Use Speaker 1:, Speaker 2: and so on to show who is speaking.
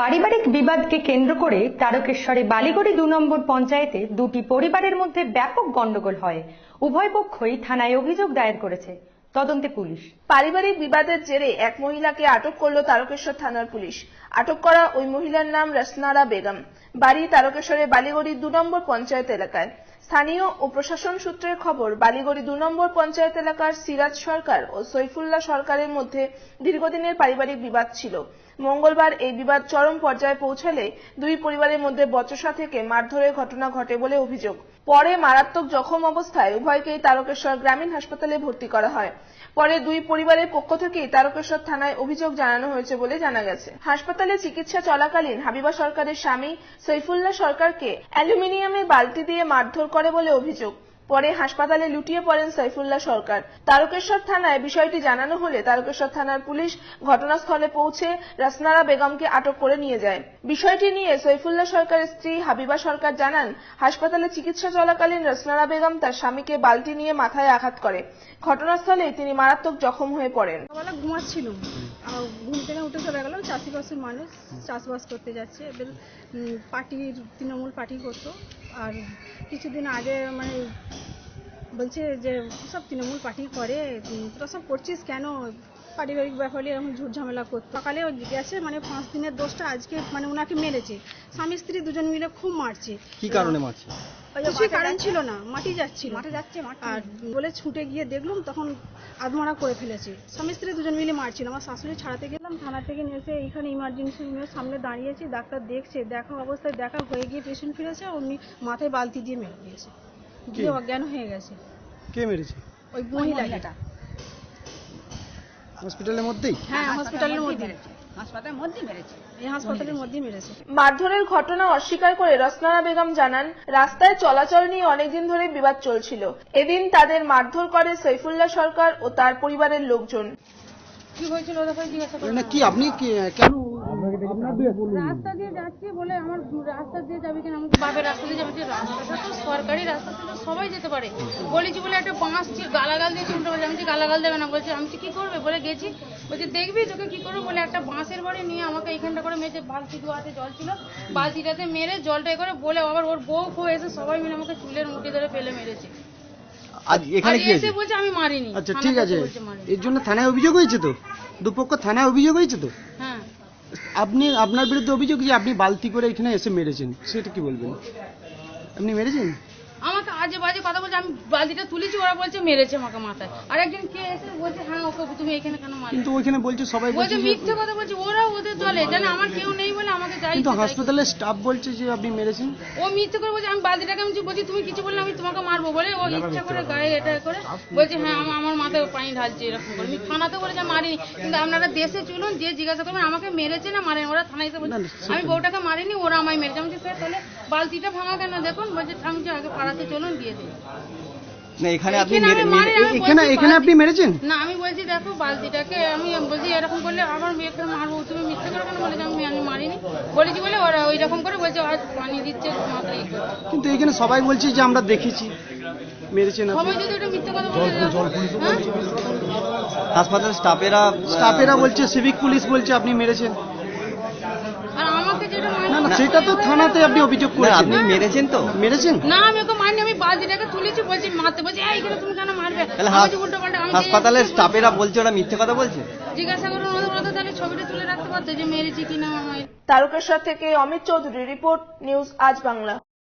Speaker 1: পারিবারিক বিবাদকে কেন্দ্র করে তারকেশ্বরে বালিগড়ি দু নম্বর পঞ্চায়েতে দুটি পরিবারের মধ্যে ব্যাপক গন্ডগোল হয়। উভয় পক্ষই থানায় অভিযোগ দায়ের করেছে। তদন্তে পুলিশ।
Speaker 2: পারিবারিক বিবাদের জেরে এক মহিলাকে আটক করল তারকেশ্বর থানার পুলিশ। আটক করা ওই মহিলার নাম রসনারা বেগম। বাড়ি তারকেশ্বরের বালিগড়ি দু নম্বর পঞ্চায়েত এলাকায়। স্থানীয় ও প্রশাসন সূত্রের খবর, বালিগড়ি দু নম্বর পঞ্চায়েত এলাকার সিরাজ সরকার ও সৈফুল্লাহ সরকারের মধ্যে দীর্ঘদিনের পারিবারিক বিবাদ ছিল। মঙ্গলবার এই বিবাদ চরম পর্যায়ে পৌঁছালে দুই পরিবারের মধ্যে বচসা থেকে মারধরের ঘটনা ঘটে বলে অভিযোগ। পরে মারাত্মক জখম অবস্থায় উভয়কেই তারকেশ্বর গ্রামীণ হাসপাতালে ভর্তি করা হয়। পরে দুই পরিবারের পক্ষ থেকেই তারকেশ্বর থানায় অভিযোগ জানানো হয়েছে বলে জানা গেছে। হাসপাতালে চিকিৎসা চলাকালীন হাবিবা সরকারের স্বামী সৈফুল্লাহ সরকারকে অ্যালুমিনিয়ামের বালতি দিয়ে মারধর করে বলে অভিযোগ। পরে হাসপাতালে লুটিয়ে পড়েন সাইফুল্লাহ সরকার। তারকেশ্বর থানায় বিষয়টি জানানো হলে তারকেশ্বর থানার পুলিশ ঘটনাস্থলে পৌঁছে রাসনারা বেগমকে আটক করে নিয়ে যায়। বিষয়টি নিয়ে সৈফুল্লাহ সরকারের স্ত্রী হাবিবা সরকার জানান, হাসপাতালে চিকিৎসা চলাকালীন রসনারা বেগম তার স্বামীকে বালতি নিয়ে মাথায় আঘাত করে। ঘটনাস্থলে তিনি মারাত্মক জখম হয়ে পড়েন।
Speaker 3: ঘুমাচ্ছিলাম ঘুম থেকে উঠে চলে গেলাম চাষিবাসের মানুষ চাষবাস করতে যাচ্ছে। এবার পার্টির, তৃণমূল পার্টি করতো। আর কিছুদিন আগে মানে বলছে যে সব তৃণমূল পার্টি করে তোরা সব করছিস কেন? পারিবারিক ব্যাপারে এরকম ঝুট ঝামেলা করতো। সকালে ও গেছে মানে পাঁচ দিনের দোষটা আজকে মানে ওনাকে মেরেছে। স্বামী স্ত্রী দুজন মিলে খুব মারছে।
Speaker 4: কি কারণে মারছে?
Speaker 3: কিছুই কারণ ছিল না মাটি যাচ্ছিল। মাঠে যাচ্ছে আর বলে ছুটে গিয়ে দেখলাম তখন আধমারা করে ফেলেছে। স্বামী স্ত্রী দুজন মিলে মারছিল আমার শাশুড়ি ছাড়াতে গেলাম থানা থেকে নিয়ে এসে এইখানে ইমার্জেন্সি রুমের সামনে দাঁড়িয়েছি ডাক্তার দেখছে দেখা অবস্থায় দেখা হয়ে গিয়ে পেশেন্ট ফিরেছে অমনি মাথায় বালতি দিয়ে মেরে দিয়েছে। দিয়ে অজ্ঞান হয়ে গেছে।
Speaker 4: কে মেরেছে?
Speaker 3: ওই মহিলাটা
Speaker 4: হসপিটালের মধ্যেই?
Speaker 3: হ্যাঁ হসপিটালের মধ্যেই
Speaker 2: মারধরের ঘটনা অস্বীকার করে রসনারা বেগম জানান রাস্তায় চলাচল নিয়ে অনেকদিন ধরে বিবাদ চলছিল। এদিন তাদের মারধর করে সৈফুল্লাহ সরকার ও তার পরিবারের লোকজন।
Speaker 3: কি হয়েছিল
Speaker 4: কি আপনি কেন
Speaker 3: রাস্তা দিয়ে যাচ্ছি বলে আমার রাস্তা দিয়ে যাবে কিনা আমাকে বাপের রাস্তা দিয়ে যাবে রাস্তাটা তো সরকারি রাস্তা ছিল সবাই যেতে পারে। বলেছি বলে একটা বাঁশ গালাগাল দিয়ে শুনতে পারছি আমি গালাগাল দেবে না বলছে আমি কি করবে বলে গেছি। বলছে দেখবি তোকে কি করব? বলে একটা বাঁশের বাড়ি নিয়ে আমাকে এইখানটা করে মেয়েছে বালতি দুয়াতে জল ছিল বালতিটাতে মেরে জলটা এ করে বলে আবার ওর বউ ফো এসে সবাই মিলে আমাকে চুলের মুঠি ধরে ফেলে মেরেছে।
Speaker 4: আজ এখানে কি
Speaker 3: এসে
Speaker 4: আছে
Speaker 3: বলছে আমি মারিনি।
Speaker 4: আচ্ছা ঠিক আছে। এর জন্য থানায় অভিযোগ হয়েছে তো? দুপক্ষ থানায় অভিযোগ হয়েছে তো?
Speaker 3: হ্যাঁ
Speaker 4: আপনি, আপনার বিরুদ্ধে অভিযোগ যে আপনি বালতি করে এখানে এসে মেরেছেন, সেটা কি বলবেন? আপনি মেরেছেন?
Speaker 3: আমাকে আজে বাজে কথা বলছে আমি বালতিটা তুলেছি ওরা বলছে মেরেছে আমাকে মাথায়। আর একজন কে এসে বলছে হ্যাঁ ওকে তুমি এখানে কেন মারলে?
Speaker 4: কিন্তু ওইখানে বলছে সবাই বলছে
Speaker 3: মিথ্যে কথা বলছে ওরা ওদের দলে জানে আমার কেউ নেই বলে আমাকে যাই
Speaker 4: কিন্তু হাসপাতালের স্টাফ বলছে যে আপনি মেরেছেন।
Speaker 3: ও মিথ্যে করে বলছে আমি বালতিটাকে আমি বলছি তুমি কিছু বললে আমি তোমাকে মারবো বলে ও ইচ্ছা করে গায়ে এটা করে বলছে হ্যাঁ আমার আমার মাথায় পানি ঢালছে এরকম করে। আমি থানাতে বলেছে মারিনি। কিন্তু আপনারা দেশে চলুন যে জিজ্ঞাসা করবেন আমাকে মেরেছে না মারেনি? ওরা থানায় এসে বলছে আমি বউটাকে মারিনি ওরা আমায় মেরেছে। আমি বলছি, স্যার তাহলে বালতিটা ভাঙা কেন? দেখুন বলছে আমি যে আগে পাড়াতে চলুন দিয়ে দিই
Speaker 4: না এখানে
Speaker 3: আপনি মেরে- মেরে-
Speaker 4: এখানে
Speaker 3: বলছি
Speaker 4: এখানে আপনি মেরেছেন?
Speaker 3: না আমি বলছি দেখো বালতিটাকে আমি বলছি এরকম করলে আমার মেয়েকে মারবো তুমি মিথ্যে করে কেন বলেছি? আমি আমি মারিনি। বলেছি বলে ওরা ওই রকম করে বলছে আজ পানি দিচ্ছে।
Speaker 4: কিন্তু এখানে সবাই বলছে যে আমরা দেখেছি। মেরেছেন আপনি।
Speaker 3: সবাই যদি ওটা মিথ্যে কথা বলে হ্যাঁ?
Speaker 5: হাসপাতাল স্টাফেরা
Speaker 4: স্টাফেরা বলছে সিভিক পুলিশ বলছে আপনি মেরেছেন
Speaker 3: আর আমাকে যেটা
Speaker 4: না
Speaker 3: মাইনে
Speaker 4: না সেটা তো থানাতে আপনি অভিযোগ করেছেন।
Speaker 5: আপনি মেরেছেন তো।
Speaker 4: মেরেছেন?
Speaker 3: না আমি ওকে মারিনি আমি বালতিটাকে তুলেছি বলছি মারতে বলছি এই এখানে তুমি কেন মারবে?
Speaker 5: তাহলে
Speaker 3: হাত
Speaker 5: হাস-
Speaker 3: উল্টো পাল্টা আমি
Speaker 5: হাসপাতালের স্টাফেরা বলছে ওরা মিথ্যে কথা বলছে?
Speaker 3: জিজ্ঞাসা করুন ওদের ওরা তো তাহলে ছবিটা তুলে রাখতে পারতো যে মেরেছি কিনা।
Speaker 2: তারকেশ্বর থেকে অমিত চৌধুরী রিপোর্ট নিউজ আজ বাংলা।